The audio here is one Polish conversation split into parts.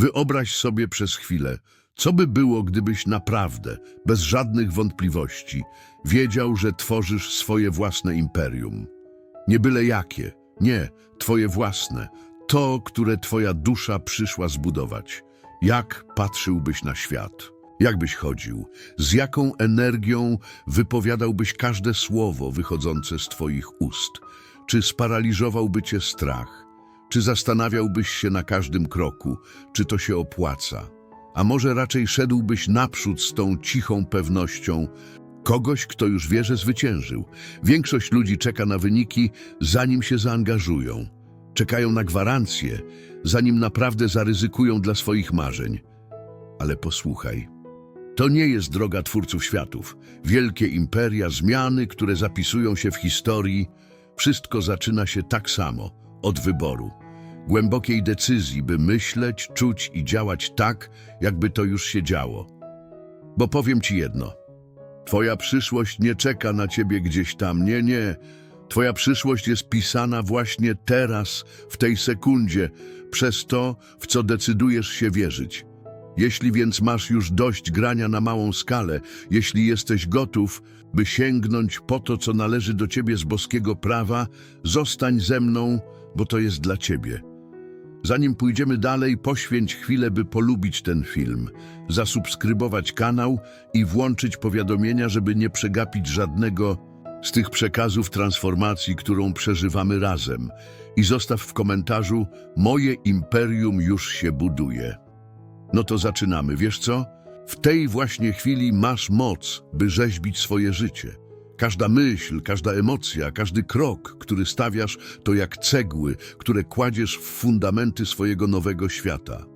Wyobraź sobie przez chwilę, co by było, gdybyś naprawdę, bez żadnych wątpliwości, wiedział, że tworzysz swoje własne imperium. Nie byle jakie, nie, twoje własne, to, które twoja dusza przyszła zbudować. Jak patrzyłbyś na świat? Jak byś chodził? Z jaką energią wypowiadałbyś każde słowo wychodzące z twoich ust? Czy sparaliżowałby cię strach? Czy zastanawiałbyś się na każdym kroku, czy to się opłaca? A może raczej szedłbyś naprzód z tą cichą pewnością kogoś, kto już wie, że zwyciężył. Większość ludzi czeka na wyniki, zanim się zaangażują. Czekają na gwarancje, zanim naprawdę zaryzykują dla swoich marzeń. Ale posłuchaj, to nie jest droga twórców światów. Wielkie imperia, zmiany, które zapisują się w historii, wszystko zaczyna się tak samo, od wyboru. Głębokiej decyzji, by myśleć, czuć i działać tak, jakby to już się działo. Bo powiem ci jedno. Twoja przyszłość nie czeka na ciebie gdzieś tam. Nie, nie. Twoja przyszłość jest pisana właśnie teraz, w tej sekundzie, przez to, w co decydujesz się wierzyć. Jeśli więc masz już dość grania na małą skalę, jeśli jesteś gotów, by sięgnąć po to, co należy do ciebie z boskiego prawa, zostań ze mną, bo to jest dla ciebie. Zanim pójdziemy dalej, poświęć chwilę, by polubić ten film, zasubskrybować kanał i włączyć powiadomienia, żeby nie przegapić żadnego z tych przekazów transformacji, którą przeżywamy razem. I zostaw w komentarzu: Moje imperium już się buduje. No to zaczynamy, wiesz co? W tej właśnie chwili masz moc, by rzeźbić swoje życie. Każda myśl, każda emocja, każdy krok, który stawiasz, to jak cegły, które kładziesz w fundamenty swojego nowego świata.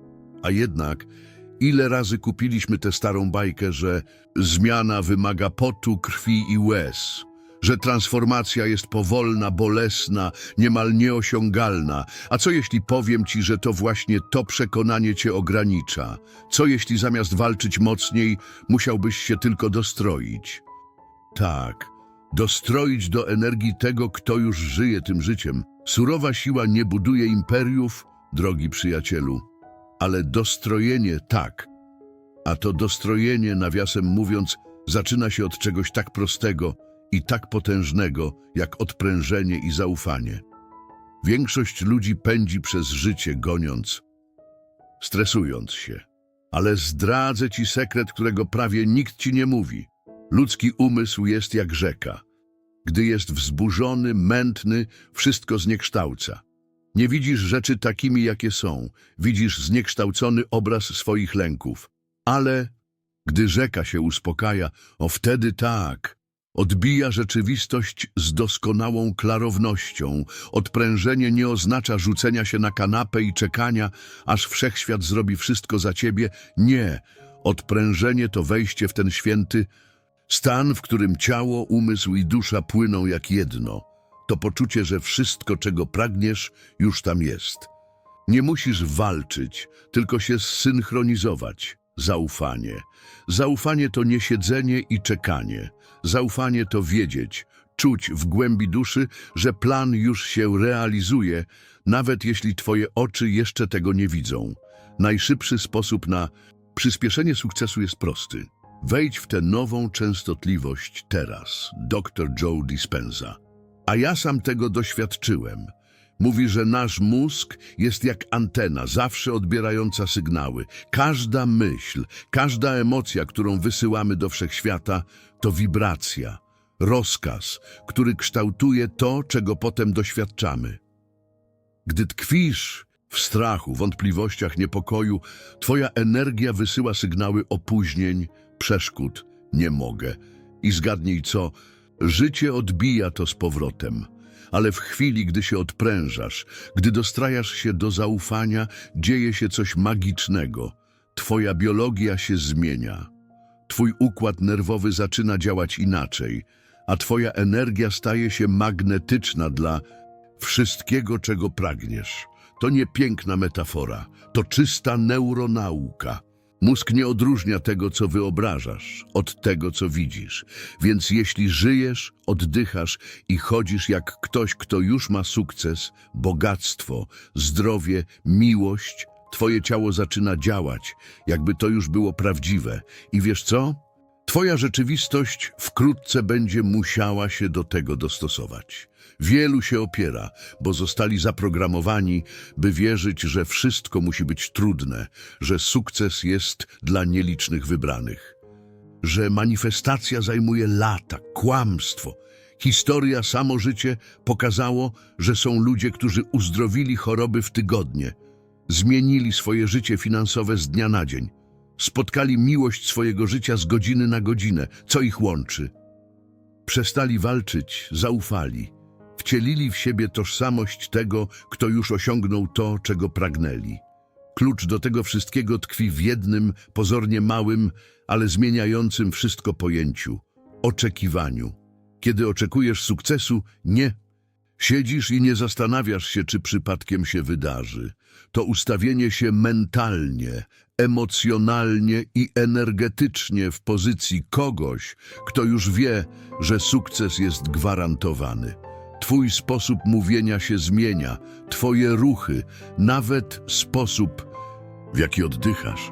A jednak, ile razy kupiliśmy tę starą bajkę, że zmiana wymaga potu, krwi i łez, że transformacja jest powolna, bolesna, niemal nieosiągalna. A co jeśli powiem ci, że to właśnie to przekonanie cię ogranicza? Co jeśli zamiast walczyć mocniej, musiałbyś się tylko dostroić? Tak, dostroić do energii tego, kto już żyje tym życiem. Surowa siła nie buduje imperiów, drogi przyjacielu, ale dostrojenie tak. A to dostrojenie, nawiasem mówiąc, zaczyna się od czegoś tak prostego i tak potężnego, jak odprężenie i zaufanie. Większość ludzi pędzi przez życie goniąc, stresując się. Ale zdradzę ci sekret, którego prawie nikt ci nie mówi. Ludzki umysł jest jak rzeka. Gdy jest wzburzony, mętny, wszystko zniekształca. Nie widzisz rzeczy takimi, jakie są. Widzisz zniekształcony obraz swoich lęków. Ale gdy rzeka się uspokaja, o wtedy tak. Odbija rzeczywistość z doskonałą klarownością. Odprężenie nie oznacza rzucenia się na kanapę i czekania, aż wszechświat zrobi wszystko za ciebie. Nie. Odprężenie to wejście w ten święty stan, w którym ciało, umysł i dusza płyną jak jedno. To poczucie, że wszystko, czego pragniesz, już tam jest. Nie musisz walczyć, tylko się zsynchronizować. Zaufanie. Zaufanie to nie siedzenie i czekanie. Zaufanie to wiedzieć, czuć w głębi duszy, że plan już się realizuje, nawet jeśli twoje oczy jeszcze tego nie widzą. Najszybszy sposób na przyspieszenie sukcesu jest prosty. Wejdź w tę nową częstotliwość teraz, dr Joe Dispenza. A ja sam tego doświadczyłem. Mówi, że nasz mózg jest jak antena, zawsze odbierająca sygnały. Każda myśl, każda emocja, którą wysyłamy do wszechświata, to wibracja, rozkaz, który kształtuje to, czego potem doświadczamy. Gdy tkwisz w strachu, wątpliwościach, niepokoju, twoja energia wysyła sygnały opóźnień, przeszkód, nie mogę. I zgadnij co, życie odbija to z powrotem. Ale w chwili, gdy się odprężasz, gdy dostrajasz się do zaufania, dzieje się coś magicznego. Twoja biologia się zmienia. Twój układ nerwowy zaczyna działać inaczej, a twoja energia staje się magnetyczna dla wszystkiego, czego pragniesz. To nie piękna metafora, to czysta neuronauka. Mózg nie odróżnia tego, co wyobrażasz, od tego, co widzisz. Więc jeśli żyjesz, oddychasz i chodzisz jak ktoś, kto już ma sukces, bogactwo, zdrowie, miłość, twoje ciało zaczyna działać, jakby to już było prawdziwe. I wiesz co? Twoja rzeczywistość wkrótce będzie musiała się do tego dostosować. Wielu się opiera, bo zostali zaprogramowani, by wierzyć, że wszystko musi być trudne, że sukces jest dla nielicznych wybranych, że manifestacja zajmuje lata, kłamstwo. Historia, samo życie pokazało, że są ludzie, którzy uzdrowili choroby w tygodnie, zmienili swoje życie finansowe z dnia na dzień, spotkali miłość swojego życia z godziny na godzinę. Co ich łączy? Przestali walczyć, zaufali, wcielili w siebie tożsamość tego, kto już osiągnął to, czego pragnęli. Klucz do tego wszystkiego tkwi w jednym, pozornie małym, ale zmieniającym wszystko pojęciu oczekiwaniu. Kiedy oczekujesz sukcesu, nie. Siedzisz i nie zastanawiasz się, czy przypadkiem się wydarzy. To ustawienie się mentalnie, emocjonalnie i energetycznie w pozycji kogoś, kto już wie, że sukces jest gwarantowany. Twój sposób mówienia się zmienia, twoje ruchy, nawet sposób, w jaki oddychasz.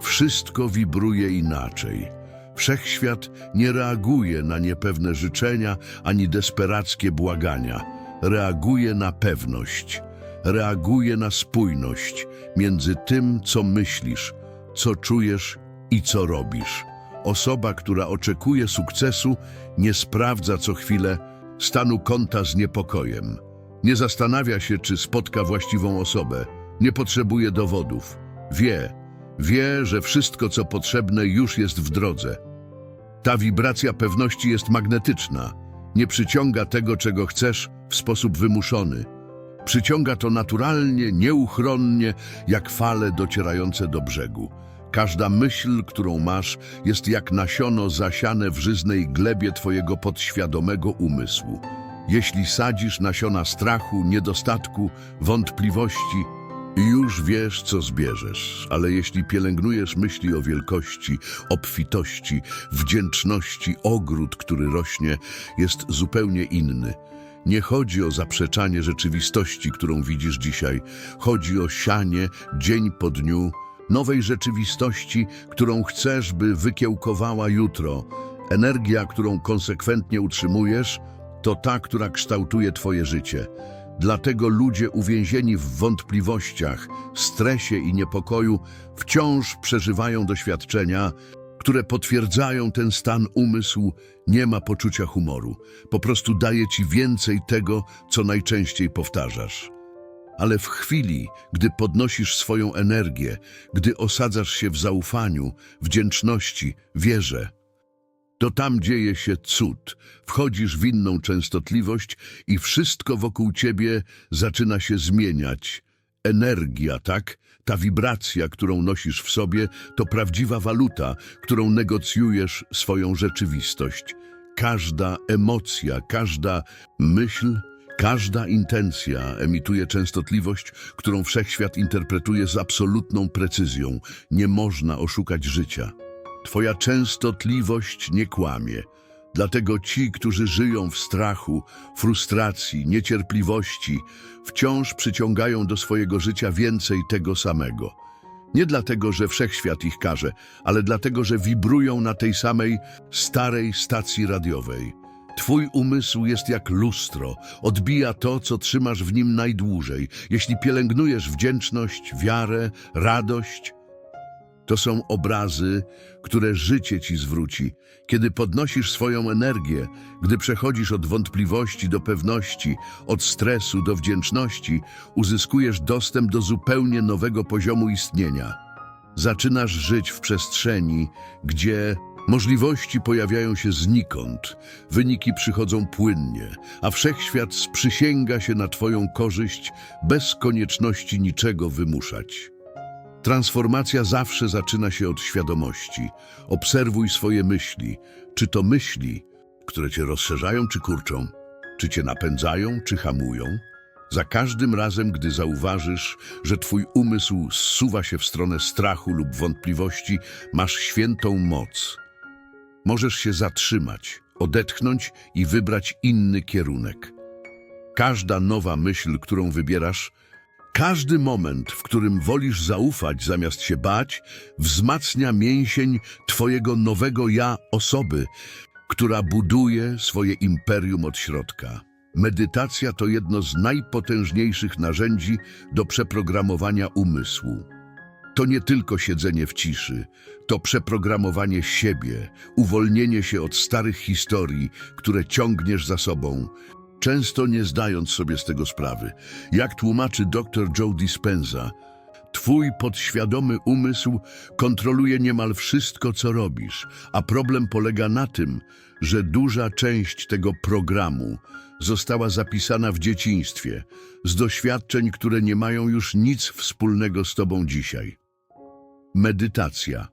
Wszystko wibruje inaczej. Wszechświat nie reaguje na niepewne życzenia ani desperackie błagania. Reaguje na pewność. Reaguje na spójność między tym, co myślisz, co czujesz i co robisz. Osoba, która oczekuje sukcesu, nie sprawdza co chwilę stanu konta z niepokojem. Nie zastanawia się, czy spotka właściwą osobę. Nie potrzebuje dowodów. Wie, wie, że wszystko, co potrzebne, już jest w drodze. Ta wibracja pewności jest magnetyczna. Nie przyciąga tego, czego chcesz, w sposób wymuszony. Przyciąga to naturalnie, nieuchronnie, jak fale docierające do brzegu. Każda myśl, którą masz, jest jak nasiono zasiane w żyznej glebie twojego podświadomego umysłu. Jeśli sadzisz nasiona strachu, niedostatku, wątpliwości, już wiesz, co zbierzesz, ale jeśli pielęgnujesz myśli o wielkości, obfitości, wdzięczności, ogród, który rośnie, jest zupełnie inny. Nie chodzi o zaprzeczanie rzeczywistości, którą widzisz dzisiaj. Chodzi o sianie dzień po dniu nowej rzeczywistości, którą chcesz, by wykiełkowała jutro. Energia, którą konsekwentnie utrzymujesz, to ta, która kształtuje twoje życie. Dlatego ludzie uwięzieni w wątpliwościach, stresie i niepokoju wciąż przeżywają doświadczenia, które potwierdzają ten stan umysłu, nie ma poczucia humoru. Po prostu daje ci więcej tego, co najczęściej powtarzasz. Ale w chwili, gdy podnosisz swoją energię, gdy osadzasz się w zaufaniu, wdzięczności, wierze, to tam dzieje się cud. Wchodzisz w inną częstotliwość i wszystko wokół ciebie zaczyna się zmieniać. Energia, tak? Ta wibracja, którą nosisz w sobie, to prawdziwa waluta, którą negocjujesz swoją rzeczywistość. Każda emocja, każda myśl, każda intencja emituje częstotliwość, którą wszechświat interpretuje z absolutną precyzją. Nie można oszukać życia. Twoja częstotliwość nie kłamie. Dlatego ci, którzy żyją w strachu, frustracji, niecierpliwości, wciąż przyciągają do swojego życia więcej tego samego. Nie dlatego, że wszechświat ich każe, ale dlatego, że wibrują na tej samej starej stacji radiowej. Twój umysł jest jak lustro, odbija to, co trzymasz w nim najdłużej. Jeśli pielęgnujesz wdzięczność, wiarę, radość, to są obrazy, które życie ci zwróci. Kiedy podnosisz swoją energię, gdy przechodzisz od wątpliwości do pewności, od stresu do wdzięczności, uzyskujesz dostęp do zupełnie nowego poziomu istnienia. Zaczynasz żyć w przestrzeni, gdzie możliwości pojawiają się znikąd, wyniki przychodzą płynnie, a wszechświat sprzysięga się na Twoją korzyść bez konieczności niczego wymuszać. Transformacja zawsze zaczyna się od świadomości. Obserwuj swoje myśli. Czy to myśli, które cię rozszerzają czy kurczą? Czy cię napędzają czy hamują? Za każdym razem, gdy zauważysz, że twój umysł zsuwa się w stronę strachu lub wątpliwości, masz świętą moc. Możesz się zatrzymać, odetchnąć i wybrać inny kierunek. Każda nowa myśl, którą wybierasz, Każdy moment, w którym wolisz zaufać zamiast się bać, wzmacnia mięsień Twojego nowego ja osoby, która buduje swoje imperium od środka. Medytacja to jedno z najpotężniejszych narzędzi do przeprogramowania umysłu. To nie tylko siedzenie w ciszy, to przeprogramowanie siebie, uwolnienie się od starych historii, które ciągniesz za sobą, często nie zdając sobie z tego sprawy. Jak tłumaczy dr Joe Dispenza, Twój podświadomy umysł kontroluje niemal wszystko, co robisz, a problem polega na tym, że duża część tego programu została zapisana w dzieciństwie, z doświadczeń, które nie mają już nic wspólnego z Tobą dzisiaj. Medytacja.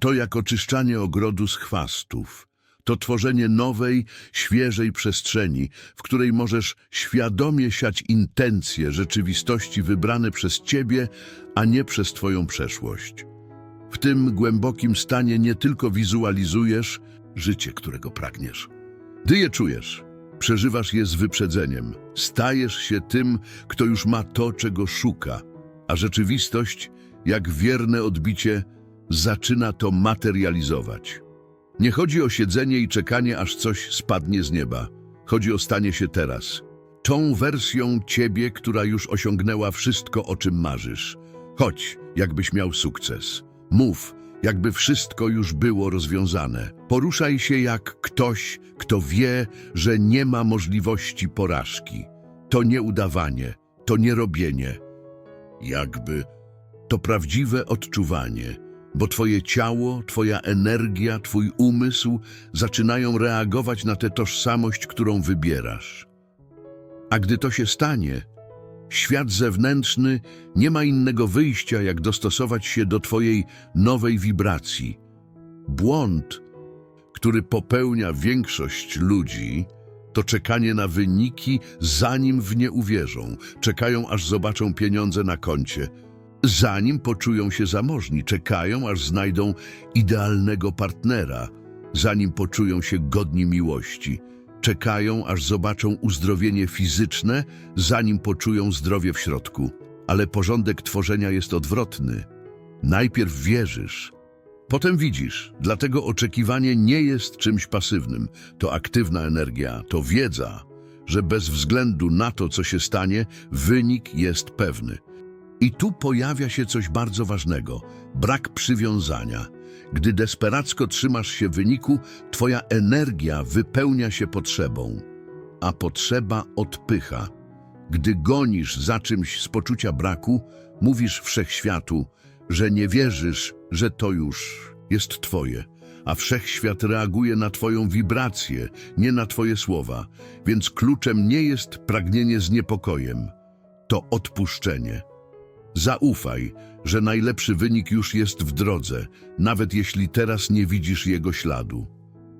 To jak oczyszczanie ogrodu z chwastów. To tworzenie nowej, świeżej przestrzeni, w której możesz świadomie siać intencje rzeczywistości wybrane przez Ciebie, a nie przez Twoją przeszłość. W tym głębokim stanie nie tylko wizualizujesz życie, którego pragniesz. Ty je czujesz, przeżywasz je z wyprzedzeniem, stajesz się tym, kto już ma to, czego szuka, a rzeczywistość, jak wierne odbicie, zaczyna to materializować. Nie chodzi o siedzenie i czekanie, aż coś spadnie z nieba. Chodzi o stanie się teraz. Tą wersją ciebie, która już osiągnęła wszystko, o czym marzysz. Chodź, jakbyś miał sukces. Mów, jakby wszystko już było rozwiązane. Poruszaj się jak ktoś, kto wie, że nie ma możliwości porażki. To nie udawanie, to nie robienie. Jakby to prawdziwe odczuwanie, bo twoje ciało, twoja energia, twój umysł zaczynają reagować na tę tożsamość, którą wybierasz. A gdy to się stanie, świat zewnętrzny nie ma innego wyjścia, jak dostosować się do twojej nowej wibracji. Błąd, który popełnia większość ludzi, to czekanie na wyniki, zanim w nie uwierzą. Czekają, aż zobaczą pieniądze na koncie. Zanim poczują się zamożni, czekają, aż znajdą idealnego partnera. Zanim poczują się godni miłości. Czekają, aż zobaczą uzdrowienie fizyczne, zanim poczują zdrowie w środku. Ale porządek tworzenia jest odwrotny. Najpierw wierzysz, Potem widzisz, dlatego oczekiwanie nie jest czymś pasywnym. To aktywna energia, to wiedza, że bez względu na to, co się stanie, wynik jest pewny. I tu pojawia się coś bardzo ważnego brak przywiązania. Gdy desperacko trzymasz się wyniku, twoja energia wypełnia się potrzebą, a potrzeba odpycha. Gdy gonisz za czymś z poczucia braku, mówisz wszechświatu, że nie wierzysz, że to już jest Twoje, a wszechświat reaguje na Twoją wibrację, nie na Twoje słowa, więc kluczem nie jest pragnienie z niepokojem, to odpuszczenie. Zaufaj, że najlepszy wynik już jest w drodze, nawet jeśli teraz nie widzisz jego śladu.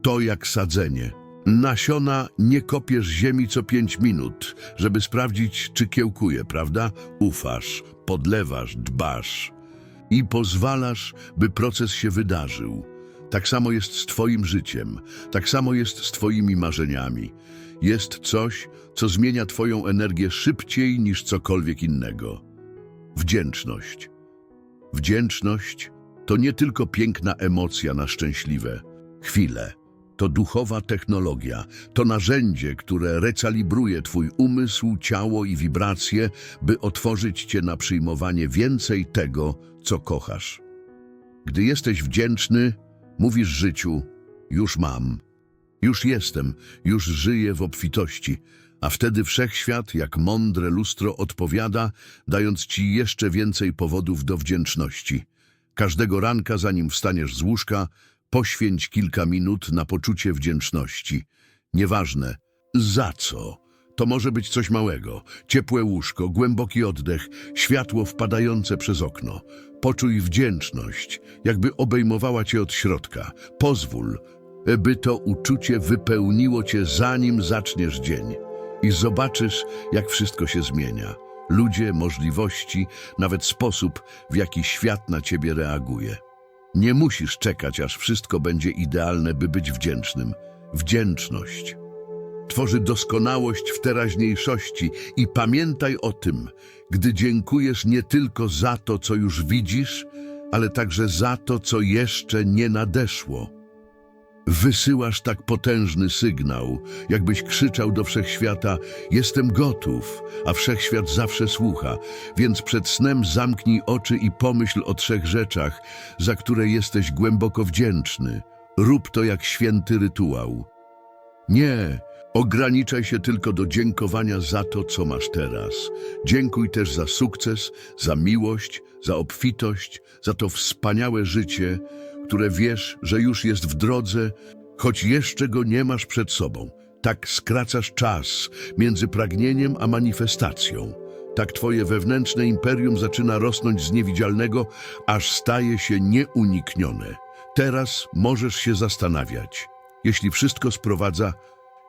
To jak sadzenie. Nasiona nie kopiesz ziemi co pięć minut, żeby sprawdzić, czy kiełkuje, prawda? Ufasz, podlewasz, dbasz i pozwalasz, by proces się wydarzył. Tak samo jest z Twoim życiem, tak samo jest z Twoimi marzeniami. Jest coś, co zmienia Twoją energię szybciej niż cokolwiek innego. Wdzięczność. Wdzięczność to nie tylko piękna emocja na szczęśliwe chwile. To duchowa technologia, to narzędzie, które recalibruje Twój umysł, ciało i wibracje, by otworzyć Cię na przyjmowanie więcej tego, co kochasz. Gdy jesteś wdzięczny, mówisz życiu: Już mam, już jestem, już żyję w obfitości, a wtedy wszechświat, jak mądre lustro, odpowiada, dając Ci jeszcze więcej powodów do wdzięczności. Każdego ranka, zanim wstaniesz z łóżka, Poświęć kilka minut na poczucie wdzięczności. Nieważne, za co. To może być coś małego. Ciepłe łóżko, głęboki oddech, światło wpadające przez okno. Poczuj wdzięczność, jakby obejmowała cię od środka. Pozwól, by to uczucie wypełniło cię zanim zaczniesz dzień. I zobaczysz, jak wszystko się zmienia. Ludzie, możliwości, nawet sposób, w jaki świat na ciebie reaguje. Nie musisz czekać, aż wszystko będzie idealne, by być wdzięcznym. Wdzięczność tworzy doskonałość w teraźniejszości i pamiętaj o tym, gdy dziękujesz nie tylko za to, co już widzisz, ale także za to, co jeszcze nie nadeszło. Wysyłasz tak potężny sygnał, jakbyś krzyczał do wszechświata: Jestem gotów, a wszechświat zawsze słucha, więc przed snem zamknij oczy i pomyśl o trzech rzeczach, za które jesteś głęboko wdzięczny. Rób to jak święty rytuał. Nie, ograniczaj się tylko do dziękowania za to, co masz teraz. Dziękuj też za sukces, za miłość, za obfitość, za to wspaniałe życie, które wiesz, że już jest w drodze, choć jeszcze go nie masz przed sobą. Tak skracasz czas między pragnieniem a manifestacją. Tak twoje wewnętrzne imperium zaczyna rosnąć z niewidzialnego, aż staje się nieuniknione. Teraz możesz się zastanawiać, jeśli wszystko sprowadza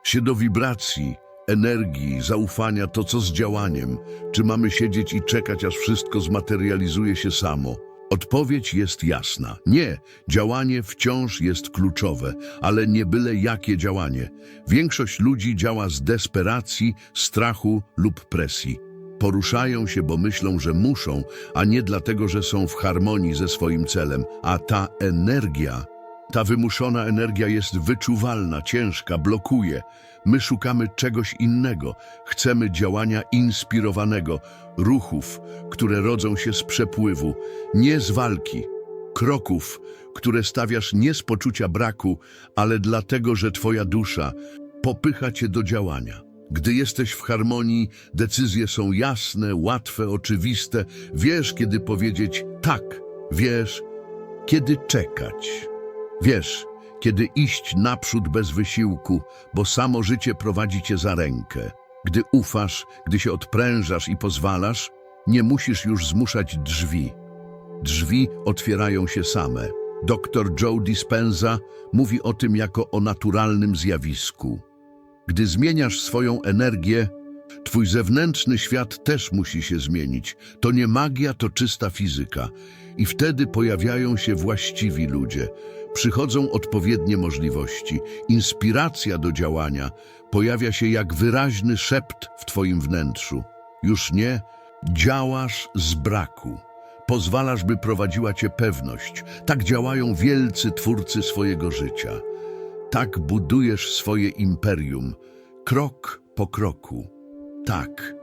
się do wibracji, energii, zaufania, to co z działaniem? Czy mamy siedzieć i czekać, aż wszystko zmaterializuje się samo? Odpowiedź jest jasna. Nie, działanie wciąż jest kluczowe, ale nie byle jakie działanie. Większość ludzi działa z desperacji, strachu lub presji. Poruszają się, bo myślą, że muszą, a nie dlatego, że są w harmonii ze swoim celem. A ta energia, ta wymuszona energia jest wyczuwalna, ciężka, blokuje. My szukamy czegoś innego. Chcemy działania inspirowanego, ruchów, które rodzą się z przepływu, nie z walki, kroków, które stawiasz nie z poczucia braku, ale dlatego, że Twoja dusza popycha Cię do działania. Gdy jesteś w harmonii, decyzje są jasne, łatwe, oczywiste. Wiesz, kiedy powiedzieć tak, wiesz, kiedy czekać. Wiesz, kiedy iść naprzód bez wysiłku, bo samo życie prowadzi cię za rękę. Gdy ufasz, gdy się odprężasz i pozwalasz, nie musisz już zmuszać drzwi. Drzwi otwierają się same. Dr Joe Dispenza mówi o tym jako o naturalnym zjawisku. Gdy zmieniasz swoją energię, twój zewnętrzny świat też musi się zmienić. To nie magia, to czysta fizyka. I wtedy pojawiają się właściwi ludzie. Przychodzą odpowiednie możliwości. Inspiracja do działania pojawia się jak wyraźny szept w twoim wnętrzu. Już nie działasz z braku. Pozwalasz, by prowadziła cię pewność. Tak działają wielcy twórcy swojego życia. Tak budujesz swoje imperium, krok po kroku. Tak,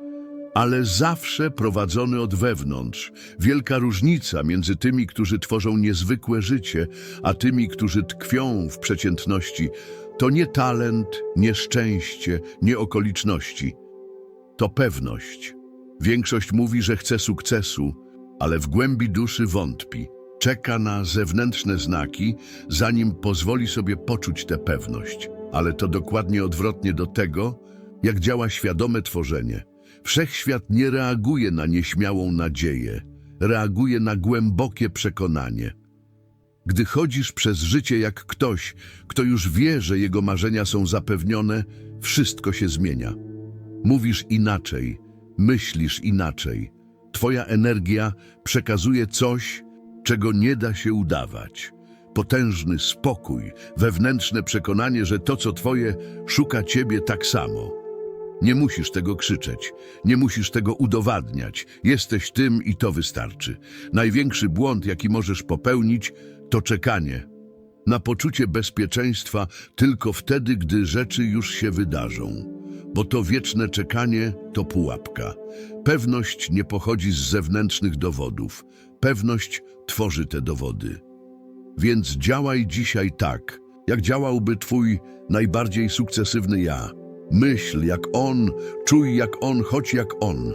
ale zawsze prowadzony od wewnątrz. Wielka różnica między tymi, którzy tworzą niezwykłe życie, a tymi, którzy tkwią w przeciętności, to nie talent, nie szczęście, nie okoliczności. To pewność. Większość mówi, że chce sukcesu, ale w głębi duszy wątpi. Czeka na zewnętrzne znaki, zanim pozwoli sobie poczuć tę pewność. Ale to dokładnie odwrotnie do tego, jak działa świadome tworzenie. Wszechświat nie reaguje na nieśmiałą nadzieję, reaguje na głębokie przekonanie. Gdy chodzisz przez życie jak ktoś, kto już wie, że jego marzenia są zapewnione, wszystko się zmienia. Mówisz inaczej, myślisz inaczej. Twoja energia przekazuje coś, czego nie da się udawać. Potężny spokój, wewnętrzne przekonanie, że to, co Twoje, szuka Ciebie tak samo. Nie musisz tego krzyczeć, nie musisz tego udowadniać. Jesteś tym i to wystarczy. Największy błąd, jaki możesz popełnić, to czekanie. Na poczucie bezpieczeństwa tylko wtedy, gdy rzeczy już się wydarzą. Bo to wieczne czekanie to pułapka. Pewność nie pochodzi z zewnętrznych dowodów. Pewność tworzy te dowody. Więc działaj dzisiaj tak, jak działałby twój najbardziej sukcesywny ja. Myśl jak on, czuj jak on, chodź jak on.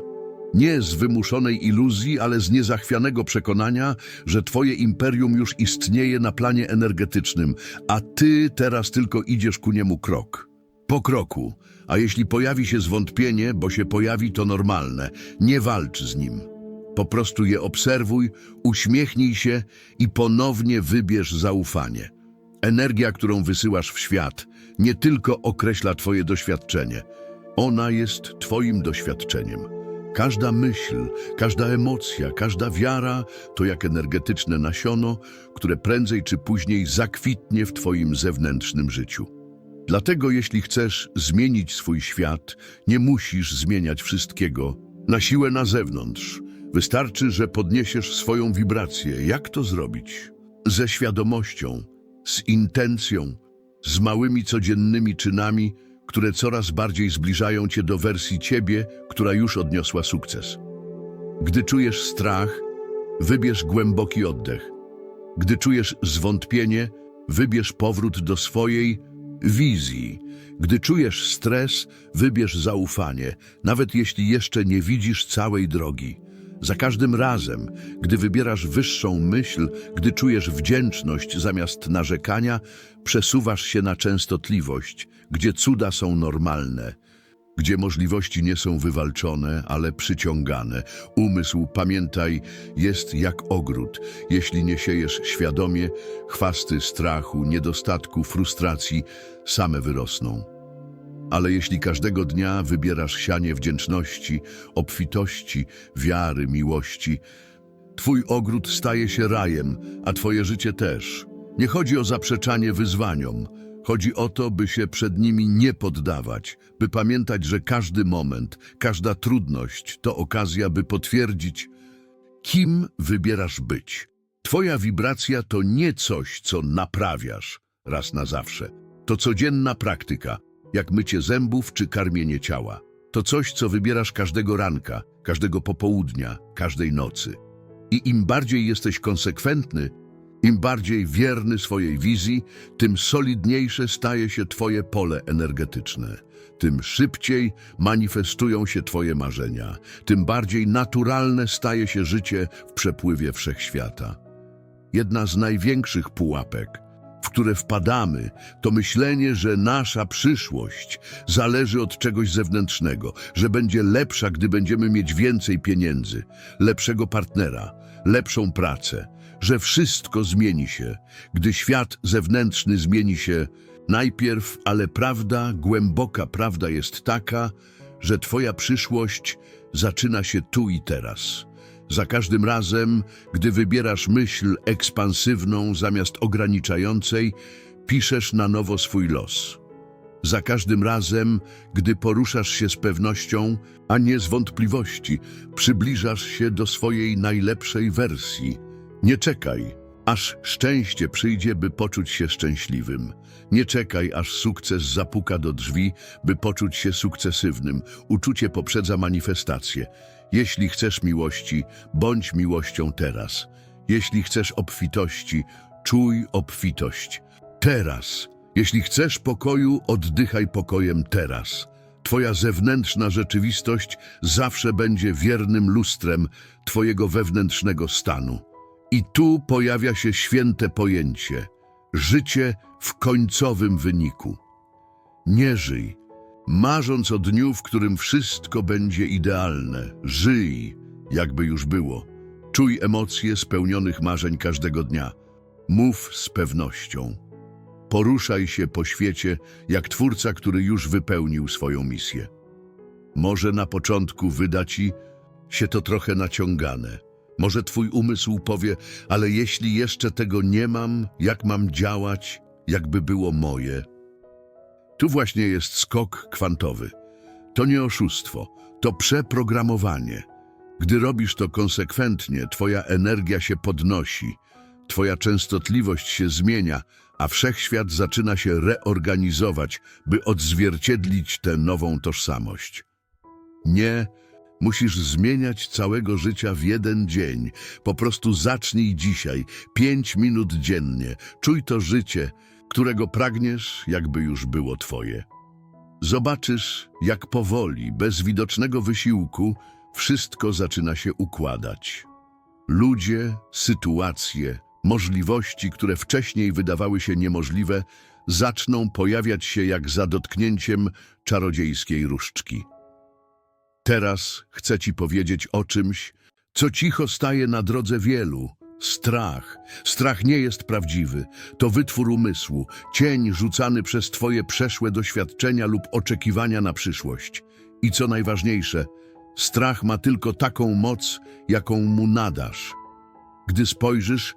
Nie z wymuszonej iluzji, ale z niezachwianego przekonania, że twoje imperium już istnieje na planie energetycznym, a ty teraz tylko idziesz ku niemu krok. Po kroku. A jeśli pojawi się zwątpienie, bo się pojawi, to normalne. Nie walcz z nim. Po prostu je obserwuj, uśmiechnij się i ponownie wybierz zaufanie. Energia, którą wysyłasz w świat, nie tylko określa Twoje doświadczenie, ona jest Twoim doświadczeniem. Każda myśl, każda emocja, każda wiara to jak energetyczne nasiono, które prędzej czy później zakwitnie w Twoim zewnętrznym życiu. Dlatego jeśli chcesz zmienić swój świat, nie musisz zmieniać wszystkiego na siłę na zewnątrz. Wystarczy, że podniesiesz swoją wibrację. Jak to zrobić? Ze świadomością, z intencją, z małymi codziennymi czynami, które coraz bardziej zbliżają cię do wersji ciebie, która już odniosła sukces. Gdy czujesz strach, wybierz głęboki oddech. Gdy czujesz zwątpienie, wybierz powrót do swojej wizji. Gdy czujesz stres, wybierz zaufanie, nawet jeśli jeszcze nie widzisz całej drogi. Za każdym razem, gdy wybierasz wyższą myśl, gdy czujesz wdzięczność zamiast narzekania, przesuwasz się na częstotliwość, gdzie cuda są normalne, gdzie możliwości nie są wywalczone, ale przyciągane. Umysł, pamiętaj, jest jak ogród. Jeśli nie siejesz świadomie, chwasty strachu, niedostatku, frustracji same wyrosną. Ale jeśli każdego dnia wybierasz sianie wdzięczności, obfitości, wiary, miłości, twój ogród staje się rajem, a twoje życie też. Nie chodzi o zaprzeczanie wyzwaniom. Chodzi o to, by się przed nimi nie poddawać, by pamiętać, że każdy moment, każda trudność to okazja, by potwierdzić, kim wybierasz być. Twoja wibracja to nie coś, co naprawiasz raz na zawsze. To codzienna praktyka, jak mycie zębów czy karmienie ciała. To coś, co wybierasz każdego ranka, każdego popołudnia, każdej nocy. I im bardziej jesteś konsekwentny, im bardziej wierny swojej wizji, tym solidniejsze staje się Twoje pole energetyczne. Tym szybciej manifestują się Twoje marzenia, tym bardziej naturalne staje się życie w przepływie wszechświata. Jedna z największych pułapek, w które wpadamy, to myślenie, że nasza przyszłość zależy od czegoś zewnętrznego, że będzie lepsza, gdy będziemy mieć więcej pieniędzy, lepszego partnera, lepszą pracę, że wszystko zmieni się, gdy świat zewnętrzny zmieni się najpierw, ale prawda, głęboka prawda jest taka, że Twoja przyszłość zaczyna się tu i teraz. Za każdym razem, gdy wybierasz myśl ekspansywną zamiast ograniczającej, piszesz na nowo swój los. Za każdym razem, gdy poruszasz się z pewnością, a nie z wątpliwości, przybliżasz się do swojej najlepszej wersji. Nie czekaj, aż szczęście przyjdzie, by poczuć się szczęśliwym. Nie czekaj, aż sukces zapuka do drzwi, by poczuć się sukcesywnym. Uczucie poprzedza manifestację. Jeśli chcesz miłości, bądź miłością teraz. Jeśli chcesz obfitości, czuj obfitość. Teraz. Jeśli chcesz pokoju, oddychaj pokojem teraz. Twoja zewnętrzna rzeczywistość zawsze będzie wiernym lustrem Twojego wewnętrznego stanu. I tu pojawia się święte pojęcie życie w końcowym wyniku. Nie żyj, marząc o dniu, w którym wszystko będzie idealne. Żyj, jakby już było. Czuj emocje spełnionych marzeń każdego dnia. Mów z pewnością. Poruszaj się po świecie jak twórca, który już wypełnił swoją misję. Może na początku wyda ci się to trochę naciągane. Może twój umysł powie, ale jeśli jeszcze tego nie mam, jak mam działać, jakby było moje? Tu właśnie jest skok kwantowy. To nie oszustwo, to przeprogramowanie. Gdy robisz to konsekwentnie, twoja energia się podnosi, twoja częstotliwość się zmienia, a wszechświat zaczyna się reorganizować, by odzwierciedlić tę nową tożsamość. Nie, musisz zmieniać całego życia w jeden dzień. Po prostu zacznij dzisiaj, pięć minut dziennie. Czuj to życie, którego pragniesz, jakby już było twoje. Zobaczysz, jak powoli, bez widocznego wysiłku, wszystko zaczyna się układać. Ludzie, sytuacje, możliwości, które wcześniej wydawały się niemożliwe, zaczną pojawiać się jak za dotknięciem czarodziejskiej różdżki. Teraz chcę ci powiedzieć o czymś, co cicho staje na drodze wielu. Strach. Strach nie jest prawdziwy. To wytwór umysłu, cień rzucany przez twoje przeszłe doświadczenia lub oczekiwania na przyszłość. I co najważniejsze, strach ma tylko taką moc, jaką mu nadasz. Gdy spojrzysz,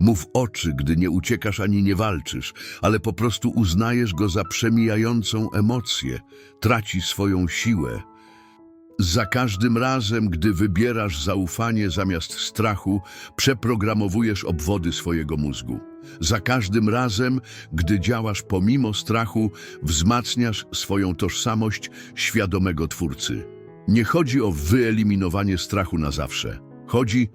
Mów oczy, gdy nie uciekasz ani nie walczysz, ale po prostu uznajesz go za przemijającą emocję, traci swoją siłę. Za każdym razem, gdy wybierasz zaufanie zamiast strachu, przeprogramowujesz obwody swojego mózgu. Za każdym razem, gdy działasz pomimo strachu, wzmacniasz swoją tożsamość świadomego twórcy. Nie chodzi o wyeliminowanie strachu na zawsze. Chodzi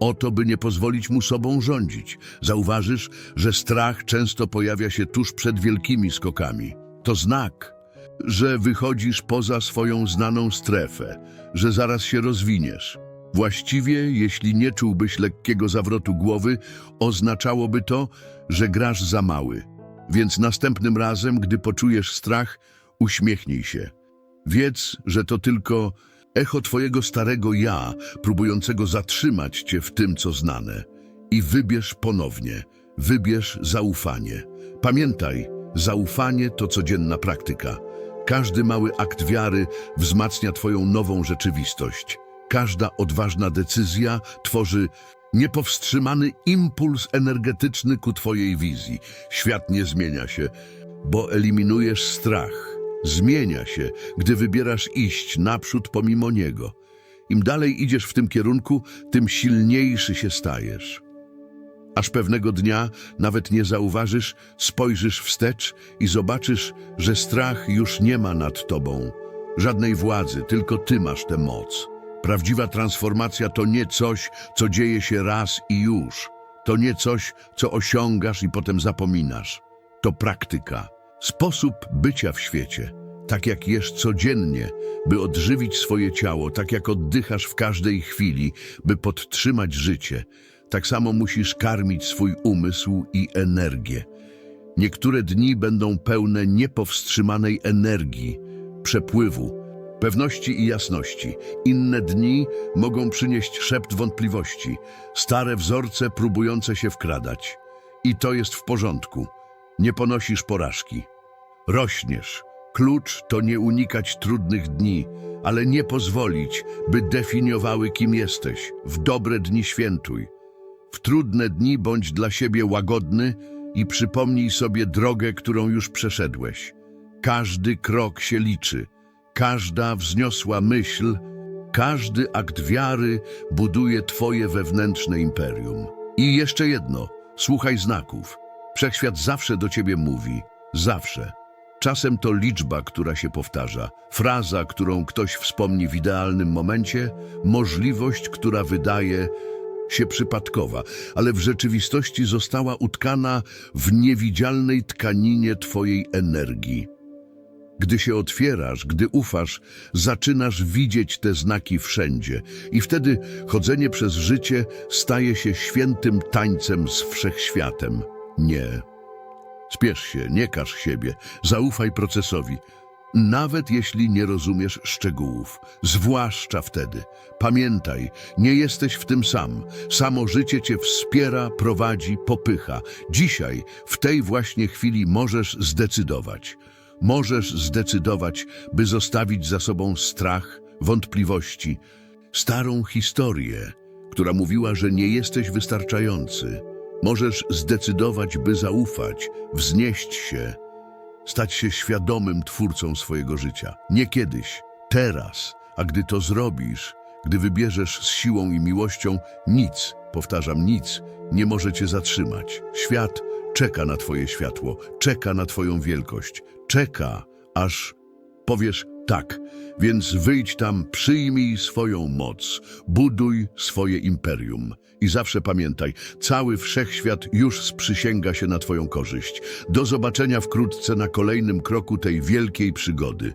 o to, by nie pozwolić mu sobą rządzić. Zauważysz, że strach często pojawia się tuż przed wielkimi skokami. To znak, że wychodzisz poza swoją znaną strefę, że zaraz się rozwiniesz. Właściwie, jeśli nie czułbyś lekkiego zawrotu głowy, oznaczałoby to, że grasz za mały. Więc następnym razem, gdy poczujesz strach, uśmiechnij się. Wiedz, że to tylko echo twojego starego ja, próbującego zatrzymać cię w tym, co znane. I wybierz ponownie, wybierz zaufanie. Pamiętaj, zaufanie to codzienna praktyka. Każdy mały akt wiary wzmacnia twoją nową rzeczywistość. Każda odważna decyzja tworzy niepowstrzymany impuls energetyczny ku twojej wizji. Świat nie zmienia się, bo eliminujesz strach. Zmienia się, gdy wybierasz iść naprzód pomimo niego. Im dalej idziesz w tym kierunku, tym silniejszy się stajesz. Aż pewnego dnia, nawet nie zauważysz, spojrzysz wstecz i zobaczysz, że strach już nie ma nad tobą. Żadnej władzy, tylko ty masz tę moc. Prawdziwa transformacja to nie coś, co dzieje się raz i już. To nie coś, co osiągasz i potem zapominasz. To praktyka, sposób bycia w świecie. Tak jak jesz codziennie, by odżywić swoje ciało, tak jak oddychasz w każdej chwili, by podtrzymać życie, tak samo musisz karmić swój umysł i energię. Niektóre dni będą pełne niepowstrzymanej energii, przepływu, pewności i jasności. Inne dni mogą przynieść szept wątpliwości, stare wzorce próbujące się wkradać. I to jest w porządku. Nie ponosisz porażki. Rośniesz. Klucz to nie unikać trudnych dni, ale nie pozwolić, by definiowały kim jesteś. W dobre dni świętuj. W trudne dni bądź dla siebie łagodny i przypomnij sobie drogę, którą już przeszedłeś. Każdy krok się liczy, każda wzniosła myśl, każdy akt wiary buduje twoje wewnętrzne imperium. I jeszcze jedno, słuchaj znaków. Wszechświat zawsze do ciebie mówi, zawsze. Czasem to liczba, która się powtarza, fraza, którą ktoś wspomni w idealnym momencie, możliwość, która wydaje się przypadkowa, ale w rzeczywistości została utkana w niewidzialnej tkaninie Twojej energii. Gdy się otwierasz, gdy ufasz, zaczynasz widzieć te znaki wszędzie i wtedy chodzenie przez życie staje się świętym tańcem z wszechświatem. Nie. Spiesz się, nie każ siebie, zaufaj procesowi. Nawet jeśli nie rozumiesz szczegółów, zwłaszcza wtedy. Pamiętaj, nie jesteś w tym sam. Samo życie cię wspiera, prowadzi, popycha. Dzisiaj, w tej właśnie chwili możesz zdecydować. Możesz zdecydować, by zostawić za sobą strach, wątpliwości, starą historię, która mówiła, że nie jesteś wystarczający. Możesz zdecydować, by zaufać, wznieść się, stać się świadomym twórcą swojego życia. Nie kiedyś, teraz, a gdy to zrobisz, gdy wybierzesz z siłą i miłością, nic, powtarzam, nic, nie może cię zatrzymać. Świat czeka na twoje światło, czeka na twoją wielkość, czeka, aż powiesz tak. Więc wyjdź tam, przyjmij swoją moc, buduj swoje imperium. I zawsze pamiętaj, cały wszechświat już sprzysięga się na twoją korzyść. Do zobaczenia wkrótce na kolejnym kroku tej wielkiej przygody.